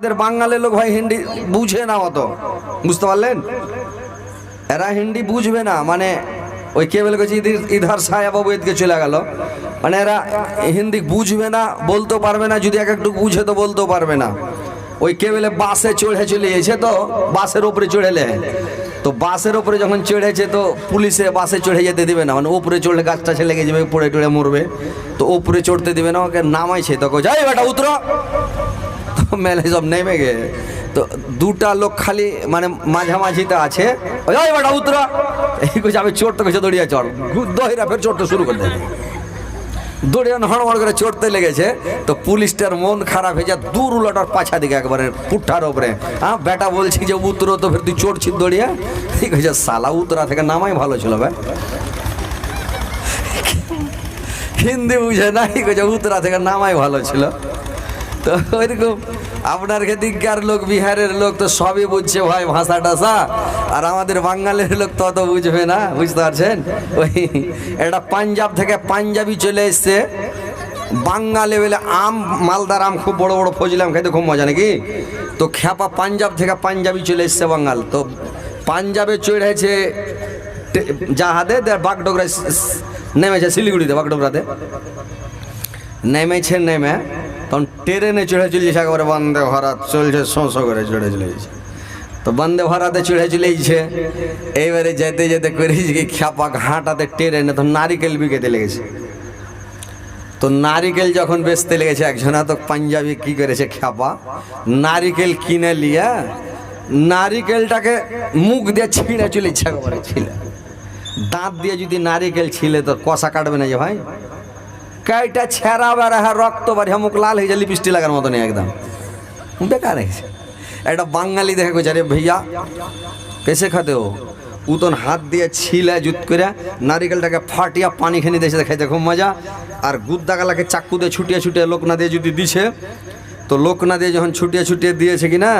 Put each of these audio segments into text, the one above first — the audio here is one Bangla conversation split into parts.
আমাদের বাঙালির লোক ভাই হিন্দি বুঝে না অত। বুঝতে পারলেন? এরা হিন্দি বুঝবে না। মানে ওই কে বলে গেছে ইধার সায়া বাবু এদিকে চলে গেল। মানে এরা হিন্দি বুঝবে না, বলতেও পারবে না, যদি এক একটু বুঝে তো বলতেও পারবে না। ওই কে বলে, বাসে চড়ে চলে গেছে তো বাসের উপরে চড়েলে। তো বাসের উপরে যখন চড়েছে তো পুলিশে বাসে চড়ে যেতে দিবে না। মানে উপরে চড়লে গাছটা ছেলে গিয়ে যাবে পড়ে টড়ে মরবে। তো উপরে চড়তে দিবে না, ওকে নামাইছে। তোকে যাই বেটা, উতর। তো মেলে সব নেমে গে তো দুটা লোক খালি মানে মাঝামাঝিতে আছে। ওই বেটা, উতরা। এই কইছে, আমি চড়তে কইছে, দড়িয়া চড়। দহিরা ফের চড়তে শুরু করে দেয়। দড়িয়া হড়মড় করে চড়তে লেগেছে। তো পুলিশটার মন খারাপ হয়ে যায়, দূর উলটার পাছা দিকে একবারে পুঠার ওপরে। হ্যাঁ বেটা, বলছি যে উতরো তো ফের তুই চড়ছিস দড়িয়া? ঠিক আছে সালা, উতরা থেকে নামাই ভালো ছিল ভাই হিন্দি বুঝে না ঠিক আছে উতরা থেকে নামাই ভালো ছিল। তো ওইরকম আপনার দিককার লোক, বিহারের লোক তো সবই বুঝছে ভাই ভাষা টাষা আর আমাদের বাঙালির লোক তত বুঝবে না, বুঝতে পারছেন? ওই এটা পাঞ্জাব থেকে পাঞ্জাবি চলে এসছে। বাঙালি বলে আম, মালদার আম খুব বড় বড় ফজলাম, খেতে খুব মজা নাকি? তো খ্যাপা পাঞ্জাব থেকে পাঞ্জাবি চলে এসছে বাঙাল। তো পাঞ্জাবে চড়েছে জাহাদে স- নেমেছে শিলিগুড়িতে, বাগডোগরাতে। নেমেছে, নেমে। তখন ট্রেনে চড়ে চলেছে, একবারে বন্দে ভারত চলছে, শো শো করে চড়ে চলেছে। তো বন্দে ভারতে চড়ে চলে যাচ্ছে এইবারে যেতে যেতে করেছি কি খ্যাপা ঘাটাতে ট্রেনে, তো নারিকেল বিকেতে লেগেছে। তো নারিকেল যখন বেচতে লেগেছে একজনা, তো পাঞ্জাবি কি করেছে খ্যাপা? নারিকেল কিনে লিয়া নারিকেলটাকে মুখ দিয়ে ছিঁড়ে চলে ইচ্ছা করে ছিলে। দাঁত দিয়ে যদি নারিকেল ছিলে, তো কষা কাটবে না যে ভাই? কয়টা ছেঁড়া বেড়া হ্যাঁ রক্ত বাড়ি মুখ লাল হয়ে যায়, লিপস্টিক লাগার মতো নেই একদম বেকার হয়েছে। একটা বাঙালি দেখে কইছে, আরে ভাইয়া পেশে খাতে ও উতন হাত দিয়ে ছিলে জুত করে নারিকেলটাকে ফাটিয়া পানি খেয়ে দিয়েছে খাইতে খুব মজা। আর গুদ্দা গালাকে চাক্কু দিয়ে ছুটিয়ে ছুটিয়ে লোক না দিয়ে যদি দিছে, তো লোক না দিয়ে যখন ছুটিয়ে ছুটিয়ে দিয়েছে কি না,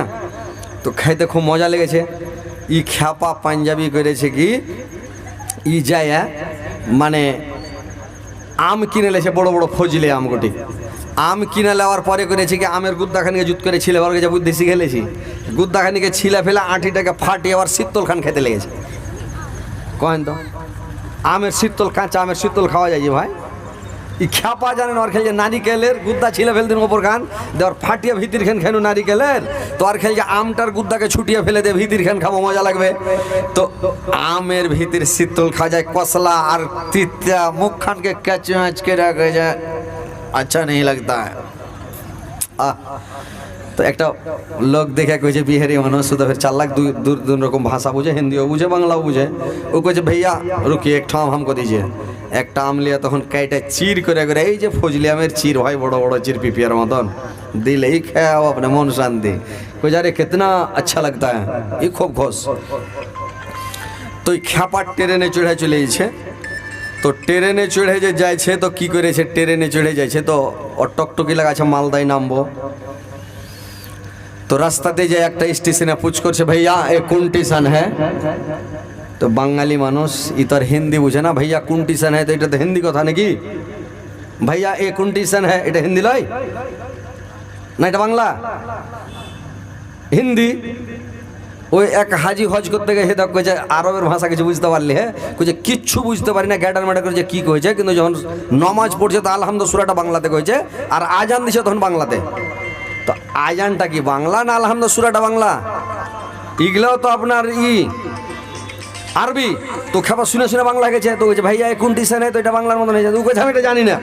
তো খাইতে খুব মজা লেগেছে। ই খ্যাপা পাঞ্জাবি করেছে কি, ই যায় মানে আম কিনে লেছে বড় বড় ফজলে আম গোটি আম কিনে নেওয়ার পরে করেছি কি আমের গুদ্দাখানিকে জুত করে ছিলে বার যে বুদ্ধি শিখে লেছি। গুদ্দাখানিকে ছিলে ফেলে আঁটিটাকে ফাটিয়ে আবার শীতল খান খেতে লেগেছে। কহেন তো? আমের শীতল, কাঁচা আমের শীতল খাওয়া যায় ভাই? খ্যাপা জানেন ওর খেলছে নারিকেলের গুদ্দা ছিলে ফেলতেন ওপর খান। দেওয়ার ফাটিয়ে ভিতির খান খেনু নারিকেলের। তো আর খেলছে আমটার গুদ্দাকে ছুটিয়ে ফেলে দে, ভিতির খান খাব, মজা লাগবে। তো আমের ভিতির শীতল খাওয়া যায় কসলা আর তিতা মুখ খানকে ক্যাচম্যাচ কে রাখা যায় আচ্ছা নেই লাগতা। আহ। তো একটা লোক দেখে কইছে, বিহারি মানুষ শুধু ফের চার লাখ দুই দু রকম ভাষা বুঝে, হিন্দিও বুঝে, বাংলাও বুঝে। ও কইছে, ভাইয়া, রুকিয়ে এক ঠাম হামকো দিজিয়ে। একটা আমলিয়া তখন কাইটা চির করে করে, এই যে ফজলি আমের চির হয় বড় বড় চির পিপিয়ার মতন, দিলেই খাও আপনার মন শান্তি। কই আরে কিতনা আচ্ছা লাগতা है ये খুব ঘোষ। তো এই খ্যাপার ট্রেনে চড়ে চলে যাচ্ছে তো ট্রেনে চড়ে যে যাইছে, তো কি করেছে? ট্রেনে চড়ে যাইছে, তো টকটকি লাগাছে মালদায় নামবো। তো রাস্তাতে যে একটা স্টেশনে পুছ করছে, ভাইয়া, এ কোন স্টেশন হ্যাঁ? তো বাঙালি মানুষ ইতর হিন্দি বুঝে না। ভাইয়া কোন স্টেশন হ্যাঁ? তো এটা তো হিন্দি কথা নাকি? ভাইয়া, এ কোন স্টেশন হ্যাঁ? এটা হিন্দি লয়? না, এটা বাংলা? হিন্দি? ওই এক হাজি হজ করতে গেছে তখন কইছে, আরবের ভাষা কিছু বুঝতে পারলি হ্যাঁ? কইছে, কিচ্ছু বুঝতে পারি না গ্যাটার ম্যাটার করেছে কি কইছে? কিন্তু যখন নমাজ পড়ছে, তো আলহামদ সুরাটা বাংলাতে কইছে, আর আজান দিছে তখন বাংলাতে। তো আজানটা কি বাংলা না আলহামদ সুরাটা বাংলা? এগুলোও তো আপনার ই। আরবি তো খাবার শুনে শুনে বাংলা গেছে তো বলছে, ভাইয়া কোন টিশন? তো এটা বাংলার মতো হয়েছে। তো আমি এটা জানি না।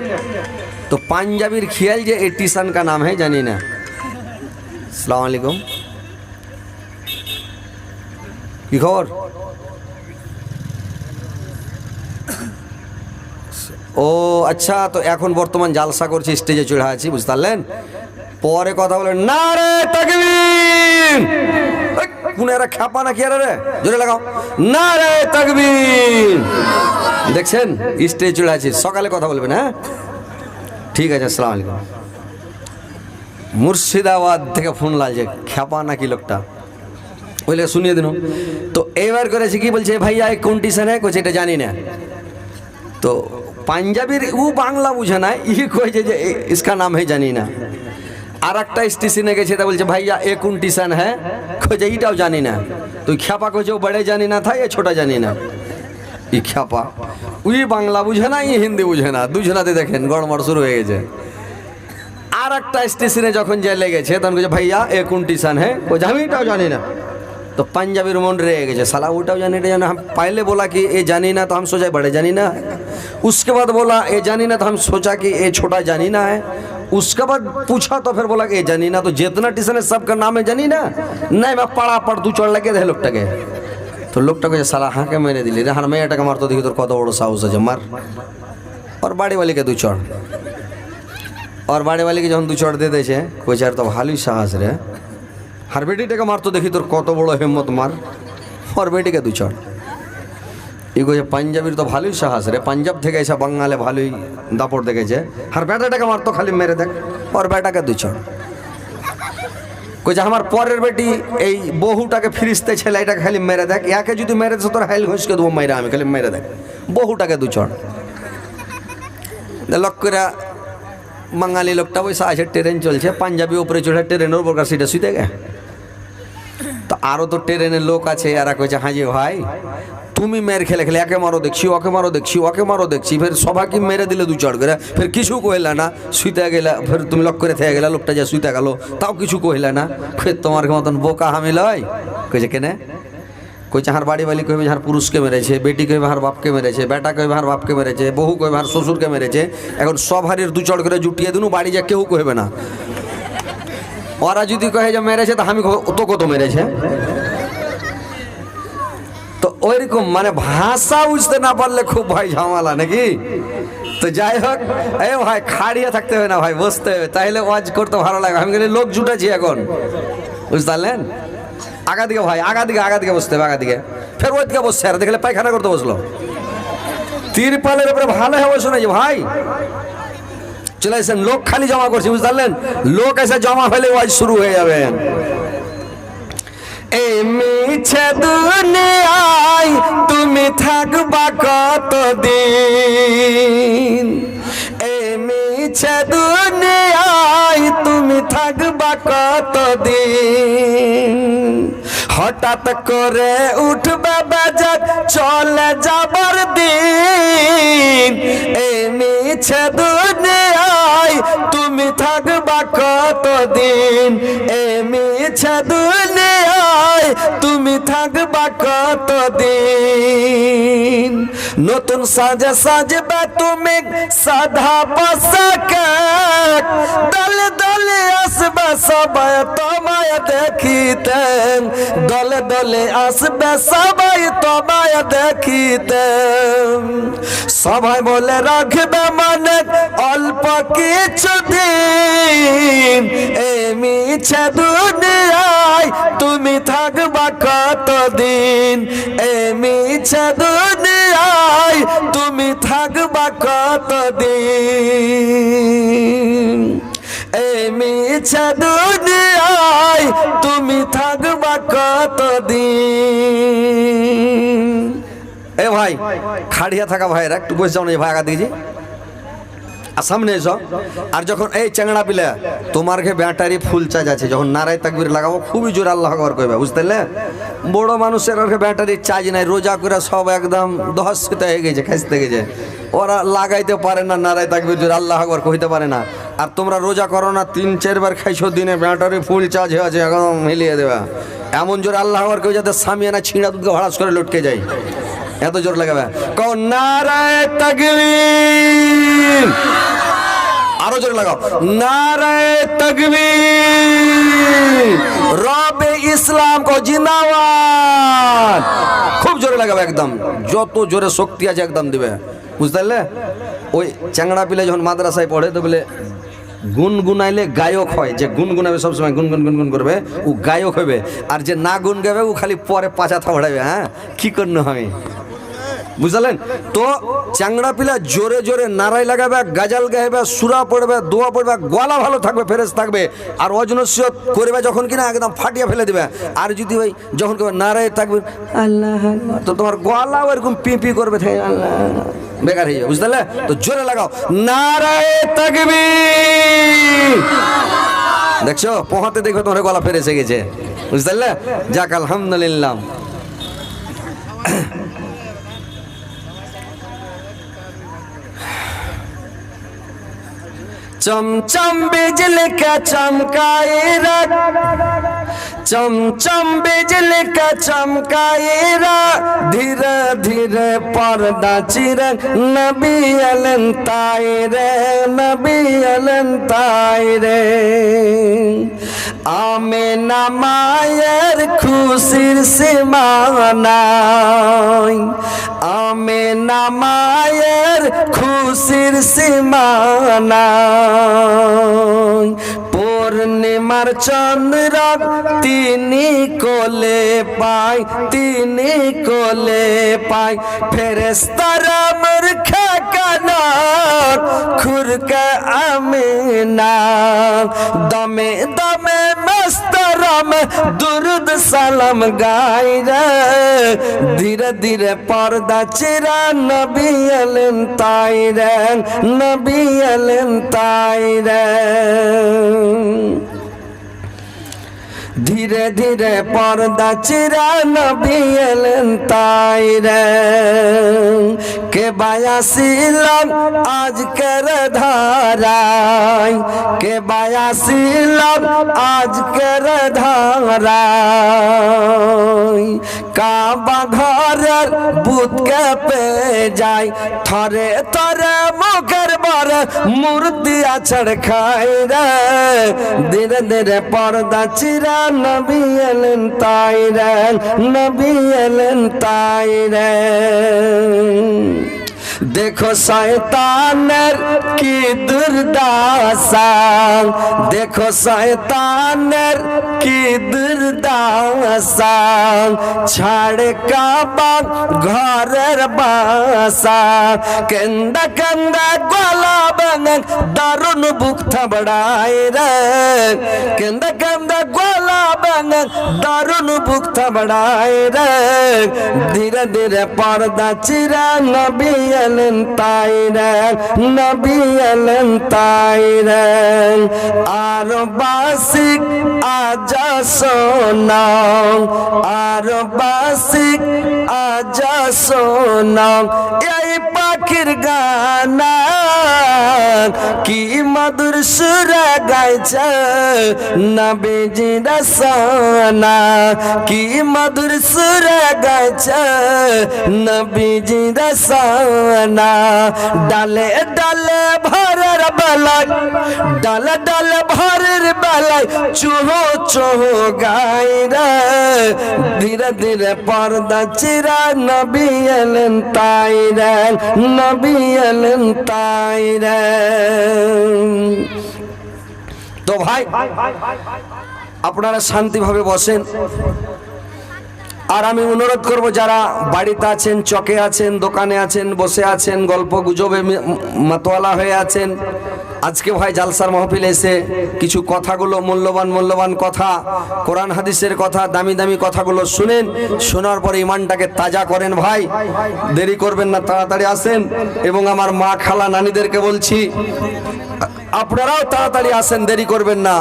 তো পাঞ্জাবির খেয়াল যে এই টিশন কা নাম হ্যাঁ জানি না। সালাম আলাইকুম। কি খবর? ও আচ্ছা তো এখন বর্তমান জালসা করছি স্টেজে চড়ে আছি, বুঝতে পারলেন? পরে কথা বলেন। না রে, তাকবীর! কোন এরা খ্যাপা না এরা রে? জোরে লাগাও। না রে তাকবীর। দেখছেন? স্টেজে চড়ে আছি। সকালে কথা বলবেন হ্যাঁ? ঠিক আছে, আসসালামু আলাইকুম। মুর্শিদাবাদ থেকে ফোন লাগছে, খ্যাপা নাকি লোকটা? বলে শুনিয়ে দিন। তো এবার করেছে কি বলছে, ভাইয়া, এই কোন হ্যাঁ কোচ এটা জানি না। তো পাঞ্জাবির ও বাংলা বুঝে না, ই কয়েছে যে ইসকা নাম है জানি না। আর একটা স্টেশনে গেছে তা বলছে ভাইয়া এ কোন স্টেশন হ্যাঁ খোঁজে এইটাও জানি না তুই খ্যাপা খোঁজে ও বড়ে জানি না থাই এ ছোটা জানি না ই খ্যাপা উই বাংলা বুঝে না ই হিন্দি বুঝে না দুজনাতে দেখেন গড়মড় শুরু হয়ে গেছে আর একটা স্টেশনে যখন যে লেগেছে তখন বলছে ভাইয়া এ কোন স্টেশন হ্যাঁ কোথায় আমি এটাও জানি না तो पंजाबी मन रह गए साला उल्टा जानी नहीं जाना हम पहले बोला कि ये जानी ना तो हम सोचा बड़े जानी ना है उसके बाद बोला ये जानी ना तो हम सोचा कि ये छोटा जानी ना है उसके बाद पूछा तो फिर बोला कि ये जानी ना तो जितना टीशन है सबका नाम है जानी ना नहीं मैं पढ़ा पढ़ तू चढ़ लगे थे लोकटा के तो लोकटा को साला हाँ के मेरे दिली रे हाँ मैं एटा मार तो देखी तो कत बड़ो साहस है मार और बाड़ी वाली के दू चढ़ और बाड़ी वाली के যখন দু চড় দিয়ে দিয়েছে কইছে আর তো ভালোই সাহস রে আর বেটিটাকে মারতো দেখি তোর কত বড় হিম্মত মার আর বেটিকে দু চড় কইছে পাঞ্জাবির তো ভালোই সাহস রে। পাঞ্জাব থেকে এসে বাঙালে ভালোই দাপড় দেখেছে। আর বেটাটাকে মারতো খালি মেরে দেখ। ওর বেটাকে দু চড় কইছে, আমার পরের বেটি এই বহুটাকে ফিরিস্তে ছেলে, এটাকে খালি মেরে দেখ। একে যদি মেরে দিস, তোর হাইল ঘষকে দেবো মেরে আমি খালি মেরে দেখ। বহুটাকে দু চড় লক করে বাঙালি লোকটা বসে আছে, ট্রেন চলছে। পাঞ্জাবি উপরে চড়ে ট্রেনের উপর সিটে শুইতে গে? তো আরও তো ট্রেনের লোক আছে, এরা কইছে হাজি ভাই তুমি মের খেলে খেলে, একে মারো দেখছি, ওকে মারো দেখছি, ওকে মারো দেখছি, ফের সবাইকে মেরে দিলে দু চড় করে? ফের কিছু কহিলা না, শুইতে গেলা, ফের তুমি লক করে থেকে গেলা, লোকটা যে শুইতে গেল, তাও কিছু কহিলা না। ফের তোমার মতন বোকা হামিল হয় কইছে কেনে? কইছে হার বাড়ি বালি কইবে হার পুরুষকে মেরেছে, বেটি কইবে হার বাপকে মেরেছে, বেটা কইবে হার বাপকে মেরেছে বহু কইবে হার শ্বশুরকে মেরেছে। এখন সব হারির দু চড় করে জুটিয়ে দিনু, বাড়ি যা কেউ কইবে না। ওরা যদি কহে যে মেরেছে, তা আমি তো কত মেরেছে। ওইরকম মানে ভাষা বুঝতে না পারলে খুব ভাই ঝামেলা, নাকি? তো যাই হোক, এ ভাই, খাড়িয়ে থাকতে হবে না ভাই, বসতে হবে, তাইলে ওয়াজ করতে ভালো লাগে আমি কিন্তু লোক জুটেছি এখন, বুঝতে পারলেন? আগা দিকে ভাই আগা দিকে আগা দিকে বসতে হবে আগা দিকে ফের ওই দিকে বসছে, আর দেখলে পায়খানা করতে বসল। তিরপালের উপরে ভালো বসো যে ভাই, চলে এসেন লোক খালি জমা করছি, বুঝতে পারলেন? লোক এসে জমা হলে ওয়াজ শুরু হয়ে যাবে। মিছে দুনিয়ায় তুমি থাকবা কতদিন? মিছে দুনিয়ায় তুমি থাকবা কতদিন? হঠাৎ করে উঠবে বেজাক চলে যাবার দিন। এই মিছে দুনিয়ায় তুমি থাকবা কতদিন? এই মিছে দুনিয়ায় তুমি থাকবা কতদিন? নতুন সাজে সাজবে তুমি সাধা পোশাকে। দলে দলে আসবে সবাই তোমায় দেখিতে দলে দলে আসবে সবাই তোমায় দেখিতে সবাই বলে রাখবে মানে অল্প কিছু দিন। এই মিছে দুনিয়ায় তুমি থাকবা কতদিন? এই মিছে দুনিয়ায় তুমি থাকবা কতদিন? এই মিছে দুনিয়ায় তুমি থাকবা কতদিন? এ ভাই, খাড়িয়া থাকা ভাইরা একটু বসে যাও না ভাই আগা দিয়েছি। আর সামনে এসো। আর যখন এই চ্যাংড়া পিলে তোমার ঘে ব্যাটারি ফুল চার্জ আছে, যখন নারায় তাকবির লাগাবো, খুবই জোর আল্লাহ আকবার কইবে, বুঝতে পারলে? বড় মানুষের আর ব্যাটারি চার্জ নাই, রোজা করে সব একদম দহস্যিত হয়ে গেছে, খাইতে গেছে। ওরা লাগাইতে পারে না, নারায় তাকবির জোর আল্লাহ আকবার কইতে পারে না। আর তোমরা রোজা করো না, তিন চারবার খাইছো দিনে, ব্যাটারি ফুল চার্জ হয়ে আছে, একদম মিলিয়ে দেবা। এমন জোর আল্লাহ আকবার কেউ যাতে সামিয়ানা ছিঁড়া দুধকে হড়াস করে লটকে যায়। এত জোর লাগাবে। কও নারায় তাকবীর। আরও জোরে লাগাও। নারায় তকবীর। রবে ইসলাম কো জিন্দাবাদ। খুব জোরে লাগাবে একদম। যত জোরে শক্তি আছে একদম দিবে। বুঝতে পারলে? ওই চ্যাংড়া পিলে যখন মাদ্রাসায় পড়ে, তো বলে গুনগুনাইলে গায়ক হয়, যে গুনগুনাবে সবসময়, গুনগুন গুনগুন করবে, ও গায়ক হবে। আর যে না গুন গাবে ও খালি পরে পাচা থাবড়াবে হ্যাঁ? কি করতে হবে বুঝলেন? তো চাংড়া পিলা জোরে জোরে নারাই লাগাবে, গাজাল গাইবে, সুরা পড়বে, দোয়া পড়বে, গলা ভালো থাকবে, ফেরেস থাকবে। আর অজনস্য করবে যখন কিনা, একদম ফাটিয়ে ফেলে দেবে। আর যদি ওই যখন করবে নারায় থাকবে, আল্লাহ তো তোমার গলাও এরকম পিপি করবে আল্লাহ, বেকার হয়ে যাবে বুঝতে? তো জোরে লাগাও। নারায় থাকবি দেখছ? পোহাতে দেখো তোমার গলা ফেরেছে গেছে। বুঝতে পারলে? যাক, আলহামদুলিল্লাহ। চমচম বিজলি কে চমকায় রাখ চমচম বিজলি কা চমকাইরা ধীরে ধীরে পর্দা চিরে নবী এলেন তাই রে, নবী এলেন তাই রে। আমে নামায়ের খুশির সীমানাই আমে নামায়ের খুশির সীমানাই পূর্ণি পূর্ণিমার চন্দ্র তিনি কোলে পাই তিনি কোলে পাই ফেরেস্তারা মূর্খা কানার খুরকা আমিনা। দমে দমে মস্তরম দুরুদ সালাম গাই রে। ধীরে ধীরে পর্দা চিরা নবী এলেন তাই রে, নবী এলেন তাই রে। ধীরে ধীরে পর্দা চিরা নবী এলেন তাই রে। কে বায়াসিলাম আজকের ধারায়? কে বায়াসিলাম আজকের ধারায়? কাবা ঘরের বুতকে পে যাই থরে থরে বর মূর্তি আছড় খাই রে। ধীরে ধীরে পর্দা চিরা নবী এলেন তাই রে, নবী এলেন তাই রে। দেখো শয়তানের কি দুর্দাসা দেখো শয়তানের কি দুর্দাসা ছাড়ে কাবা ঘরের বাসা কেন্দা কেন্দা গলা বাঙ দারুণ বুক থাবড়ায় রে কেন্দা কেন্দা গলা বাঙ দারুণ বুক থাবড়ায় রে। ধীরে ধীরে পর্দা চিরা নবী এলেন তাই রে, নবী এলেন তাই রে। আর বাসিক আজ সোনাও আর বাসিক আজ সোনাও এই পাখির গানা, কি মধুর সুর গাইছে বেজি রসানা কি মধুর সুর গাইছে বেজি রসানা ডালে ডালে ভরের বেলায়, ডালে ডালে ভরের বেলায়, চুহ চুহ গাই রে। ধীরে ধীরে পর্দা চিরা নবী এলেন তাই রে, নবী এলেন তাই রে। তো ভাই, আপনারা শান্তিভাবে বসেন। আর আমি অনুরোধ করব, যারা বাড়িতে আছেন, চকে আছেন, দোকানে আছেন, বসে আছেন, গল্প গুজবে মাতোয়ালা হয়ে আছেন, আজকে ভাই জালসার মহফিল এসে কিছু কথাগুলো, মূল্যবান মূল্যবান কথা, কোরআন হাদিসের কথা, দামি দামি কথাগুলো শুনেন, শোনার পরে ইমানটাকে তাজা করেন ভাই। দেরি করবেন না, তাড়াতাড়ি আসেন। এবং আমার মা খালা নানিদেরকে বলছি আপনারাও তাড়াতাড়ি আসেন, দেরি করবেন না।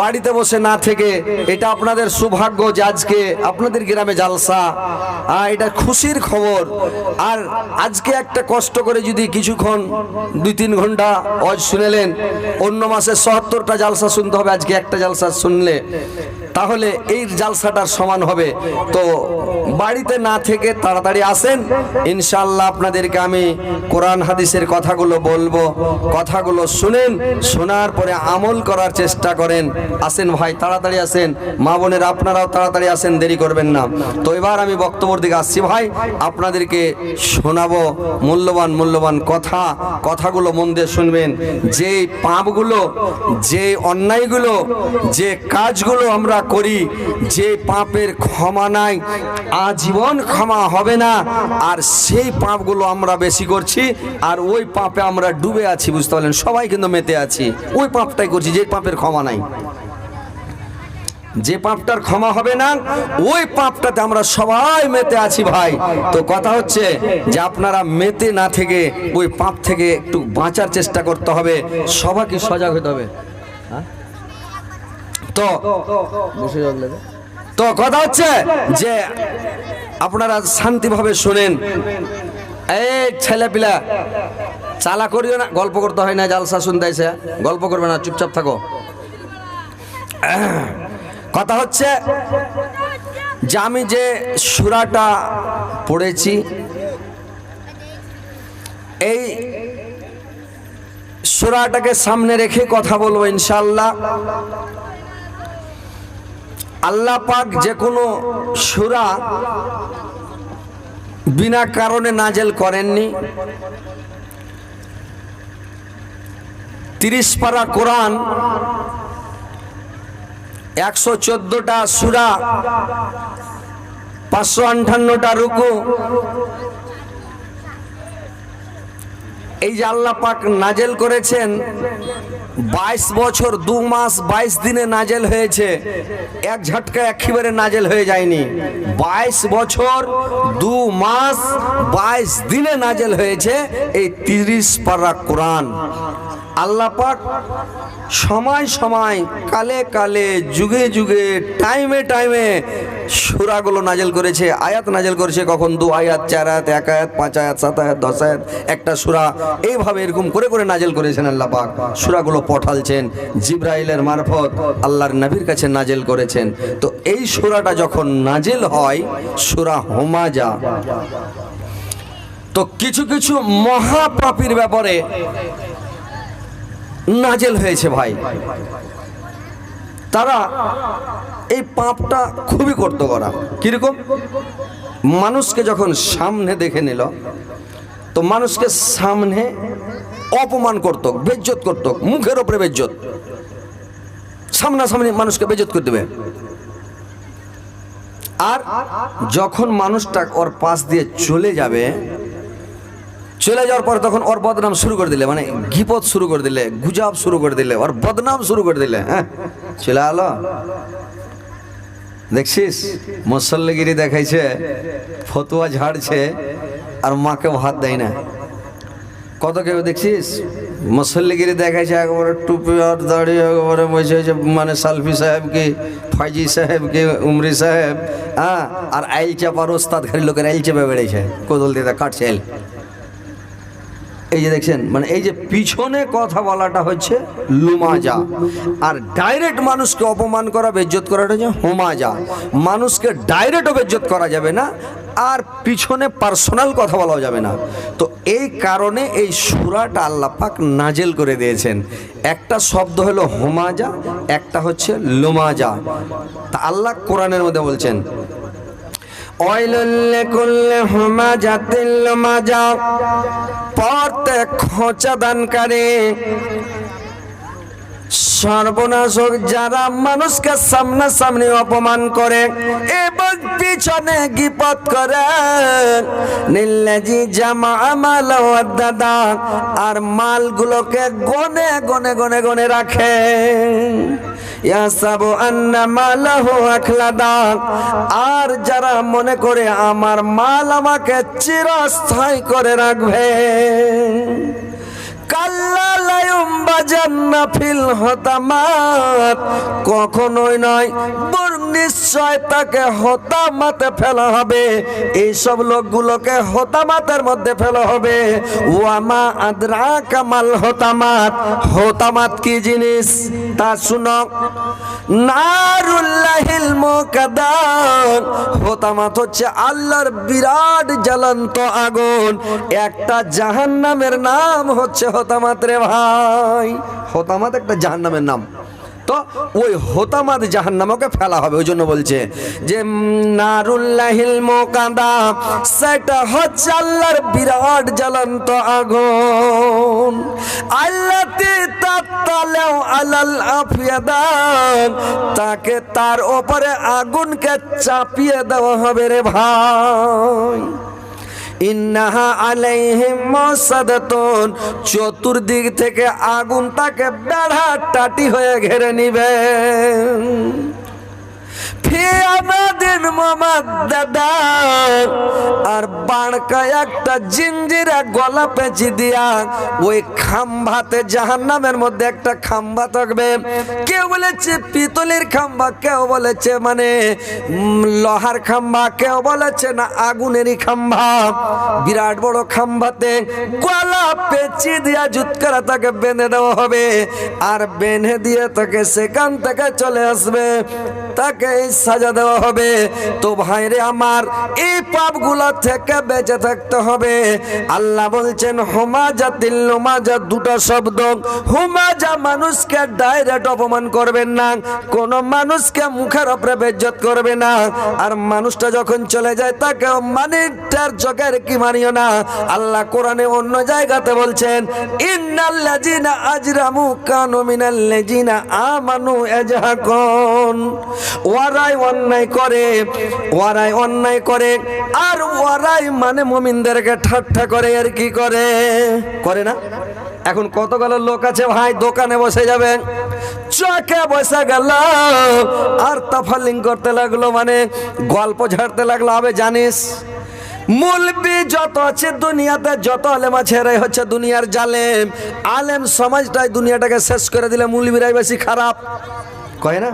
বাড়িতে বসে না থেকে, এটা আপনাদের সৌভাগ্য যে আজকে আপনাদের গ্রামে জালসা। আর এটা খুশির খবর। আর আজকে একটা কষ্ট করে যদি কিছুক্ষণ দুই তিন ঘণ্টা অজ শুনেলেন অন্য মাসে সত্তরটা জালসা শুনতে হবে, আজকে একটা জালসা শুনলে। তাহলে এই জালসাটার সমান হবে। তো বাড়িতে না থেকে তাড়াতাড়ি আসেন। ইনশাল্লাহ আপনাদেরকে আমি কোরআন হাদিসের কথাগুলো বলব, কথাগুলো শুনেন, শোনার পরে আমল করার চেষ্টা করেন। আসেন ভাই, তাড়াতাড়ি আসেন। মা বোনের, আপনারাও তাড়াতাড়ি আসেন, দেরি করবেন না। তো এবার আমি বক্তব্যের দিকে আসছি ভাই। আপনাদেরকে শোনাবো মূল্যবান মূল্যবান কথা, কথাগুলো মন দিয়ে শুনবেন। যে পাপগুলো যে অন্যায়গুলো, যে কাজগুলো আমরা করি, যে পাপের ক্ষমা নাই, আজীবন ক্ষমা হবে না। আর সেই পাপগুলো আমরা বেশি করছি, আর ওই পাপে আমরা ডুবে আছি, বুঝতে পারলেন? সবাই কিন্তু মেতে আছি। ওই পাপটাই করছি, যে পাপের ক্ষমা নাই। যে পাপটার ক্ষমা হবে না, ওই পাপটাতে আমরা সবাই মেতে আছি ভাই। তো কথা হচ্ছে যে আপনারা মেতে না থেকে ওই পাপ থেকে একটু বাঁচার চেষ্টা করতে হবে, সবাইকে সজাগ হতে হবে। হ্যাঁ? তো তো, কথা হচ্ছে যে আপনারা শান্তিভাবে শোনেন। এই ছেলে পিলা, চালা করিও না, গল্প করতে হয় না, জালসা শুনতে এসে গল্প করবে না, চুপচাপ থাকো। কথা হচ্ছে যে আমি যে সুরাটা পড়েছি, এই সুরাটাকে সামনে রেখে কথা বলব ইনশাল্লাহ আল্লাহ পাক যে কোনো সুরা বিনা কারণে নাজেল করেননি। তিরিশ পারা কোরআন, একশো চোদ্দটা সুরা, পাঁচশো আটান্নটা রুকু। এই যে আল্লাহ পাক নাজেল করেছেন বাইশ বছর, দু মাস বাইশ দিনে নাজেল হয়েছে। এক ঝটকা একেবারে নাজেল হয়ে যায়নি। বাইশ বছর, দু মাস বাইশ দিনে নাজেল হয়েছে এই তিরিশ পারা কোরআন। আল্লাহ পাক সময় সময়, কালে কালে, যুগে যুগে, টাইমে টাইমে সুরাগুলো নাজেল করেছে, আয়াত নাজেল করেছে। কখন দু আয়াত, চার আয়াত, এক আয়াত, পাঁচ আয়াত, সাত আয়াত, দশ আয়াত, একটা সুরা। এইভাবে এরকম করে করে নাজেল করেছেন আল্লাহ পাক। সুরাগুলো পঠালছেন, জিব্রাইলের মারফত আল্লাহর নবীর কাছে নাজেল করেছেন। তো এই সুরাটা যখন নাজেল হয়, সুরা হোমাজা, তো কিছু কিছু মহাপাপীর ব্যাপারে নাজেল হয়েছে ভাই। তারা এই পাপটা খুবই করতো করা কীরকম? মানুষকে যখন সামনে দেখে নিল, তো মানুষকে সামনে অপমান করত, বেজ্জত করত, মুখের ওপরে বেজ্জত। সামনাসামনি মানুষকে বেজ্জত করে দেবে। আর যখন মানুষটা ওর পাশ দিয়ে চলে যাবে চলে যাওয়ার পর তখন ওর বদনাম শুরু করে দিলে মানে গিপত শুরু করে দিলে, গুজাব শুরু করে দিলে, ওর বদনাম শুরু করে দিলে হ্যাঁ? চলে আলো। দেখছিস? মুসল্লিগিরি দেখাইছে, ফতুয়া ঝাড়ছে, আর মাকে ভাত দেয় না। কত কেউ দেখছিস? মুসল্লিগিরি দেখাইছে, একবারে টুপি আর দাঁড়িয়ে একবারে বসে হয়েছে মানে সালফি সাহেব কি, ফাইজি সাহেব কি, উমরি সাহেব হ্যাঁ? আর আইল চাপার ওস্তাদ খালি লোকের আইল চেপে বেড়েছে কোদল দিয়ে কাটছে আইল। এই যে দেখছেন মানে এই যে পিছনে কথা বলাটা হচ্ছে লুমাজা। আর ডাইরেক্ট মানুষকে অপমান করা বেজ্জত করাটা হচ্ছে হোমাজা। মানুষকে ডাইরেক্টও বেজ্জত করা যাবে না, আর পিছনে পার্সোনাল কথা বলাও যাবে না। তো এই কারণে এই সুরাটা আল্লাহ পাক নাজেল করে দিয়েছেন। একটা শব্দ হলো হোমাজা, একটা হচ্ছে লোমাজা। তা আল্লাহ কোরআনের মধ্যে বলছেন পড়তে খোঁচা দানকারী। সর্বনাশ যারা মানুষকে সামনাসামনি অপমান করে, এবং পিছনে গিপত করে। নীলাজি জামা আমাল দাদা আর মালগুলোকে গনে গনে গনে গনে রাখে। ইয়াসাবু আন্না মালাহু আখলাদা। আর যারা মনে করে আমার মাল আমাকে চিরস্থায়ী করে রাখবে। ফিল হতামাত, কখনোই নয়, বর নিশ্চয় তাকে হতামাতে ফেলা হবে। এইসব লোকগুলোকে হতামাতের মধ্যে ফেলা হবে। ওয়ামা আদ্রা কামাল হতামাত। হতামাত কি জিনিস? তা শুনো। নারুল্লাহিল মুকাদ্দার হতামাত হচ্ছে আল্লাহর বিরাট জ্বলন্ত আগুন। একটা জাহান্নামের নাম হচ্ছে হতামাত রে ভাই। হতামাত একটা জাহান্নামের নাম। তো ওই হোতামাদ জাহান্নামকে ফেলা হবে, ওই জন্য বলছে যে নারুল্লাহিল মোকাদা, সেটা হচ্ছে আল্লাহর বিরাট জ্বলন্ত আগুন। আল্লাতি তাত্তালেও আলাল আফিয়াদান তাকে তার ওপরে আগুনকে চাপিয়ে দেওয়া হবে রে ভাই। ইন্নাহা আলাইহিম মুসাদাতুন চতুর্দিক থেকে আগুন তাকে বেড়া টাটি হয়ে ঘেরে নিবে ফি আমাদিন মুমাদ্দাদা আর বাড়কা একটা জিঞ্জিরা গলা পেঁচি দিয়া ওই খাম্বাতে, জাহান্নামের মধ্যে একটা খাম্বা থাকবে। কেউ বলেছে পিতলের খাম্বা, কেউ বলেছে মানে লোহার খাম্বা, কেউ বলেছে না আগুনেরই খাম্বা। বিরাট বড় খাম্বাতে গলা পেঁচি দিয়া জুত করা তাকে বেঁধে দেওয়া হবে। আর বেঁধে দিয়ে তাকে সেখান থেকে চলে আসবে। তাকে সাজা দেওয়া হবে। তো ভাইরে আমার, এই পাপগুলো থেকে বেঁচে থাকতে হবে। আল্লাহ বলছেন হুমাজা তিল্লুমাজা দুটো শব্দ। হুমাজা মানুষকে ডাইরেক্ট অপমান করবেন না। কোন মানুষকে মুখের উপরে বেজ্জত করবে না। আর মানুষটা যখন চলে যায় তাকে মানিটার চোখের কি মানিও না। আল্লাহ কোরআনে অন্য জায়গাতে বলছেন ইন্নাল্লাজিনা আজরামু কানু মিনাল্লাজিনা আমানু এজাকুন। ওয়ারাই অন্যায় করে, ওয়ারাই অন্যায় করে, আর ওয়ারাই মানে মমিনদেরকে ঠাট্টা করে, আর কি করে? করে না? এখন কতগুলো লোক আছে ভাই, দোকানে বসে যাবে চকে বসে গেল, আর তাফালিং করতে লাগল মানে গল্প ঝাড়তে লাগল হবে জানিস? মুলবি যত আছে দুনিয়াতে যত আলেম আছে, এরাই হচ্ছে দুনিয়ার জালেম। আলেম সমাজটাই দুনিয়াটাকে শেষ করে দিলে মুলবিরাই বেশি খারাপ। কয় না?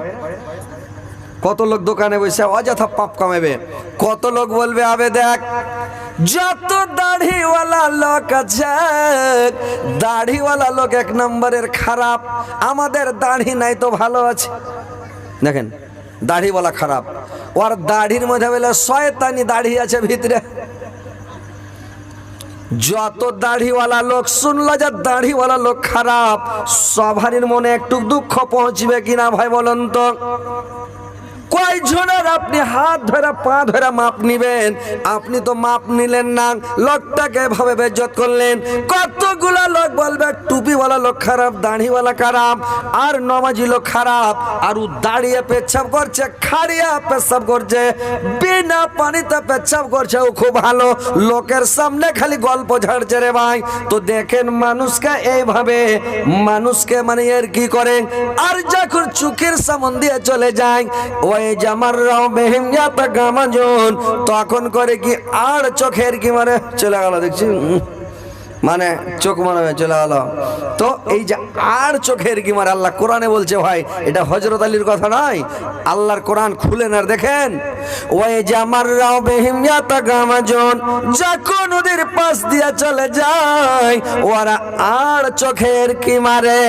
কত লোক দোকানে বসে অযথা পাপ কামাবে? কত লোক বলবে, আবে দেখ, যত দাড়িওয়ালা লোক আছে, দাড়িওয়ালা লোক এক নম্বরের খারাপ, আমাদের দাড়ি নাই তো ভালো আছে। দেখেন, দাড়িওয়ালা খারাপ। ওর দাড়ির মধ্যে বলে, শয়তানি দাড়ি আছে ভিতরে। যত দাড়িওয়ালা লোক শুনলো যে দাড়িওয়ালা লোক খারাপ, সবারই মনে একটু দুঃখ পৌঁছবে কিনা ভাই বলুন তো। কয়জনের আপনি হাত ধরা, পা ধরা মাপ নিবেন? আপনি তো মাপ নিলেন না। লোকটাকে এভাবে বেজত করলেন। কতগুলা লোক বলবে, টুপিওয়ালা লোক খারাপ, দাড়িওয়ালা খারাপ, আর নমাজি লোক খারাপ, আর দাঁড়িয়ে পেচ্ছাপ করছে, খাড়িয়া পেচ্ছাপ করছে। বিনা পানিতে পেচ্ছাপ করছে। ও খুব ভালো। লোকের সামনে খালি গল্প ঝাড়ছে রে ভাই। তো দেখেন মানুষকে এইভাবে, মানুষকে মানে এর কি করে? আর যখন চুকের সামন দিয়ে চলে যায়, ওই জামার রাও বেহিমিয়াত গামাজন তখন করে কি আর চোখের কি মানে চলে গেল, দেখছি? মানে চোখ মনে হয় চলে গেল তো এই যে আর চোখের কি মানে আল্লাহ কোরআনে বলছে ভাই, এটা হজরত আলীর কথা নয়, আল্লাহর কোরআন খুলেন আর দেখেন। ওই জামার রাও বেহিম ইয়াতা গামাজন, যখন নদীর পাশ দিয়া চলে যায় ওরা আর চোখের কি মারে?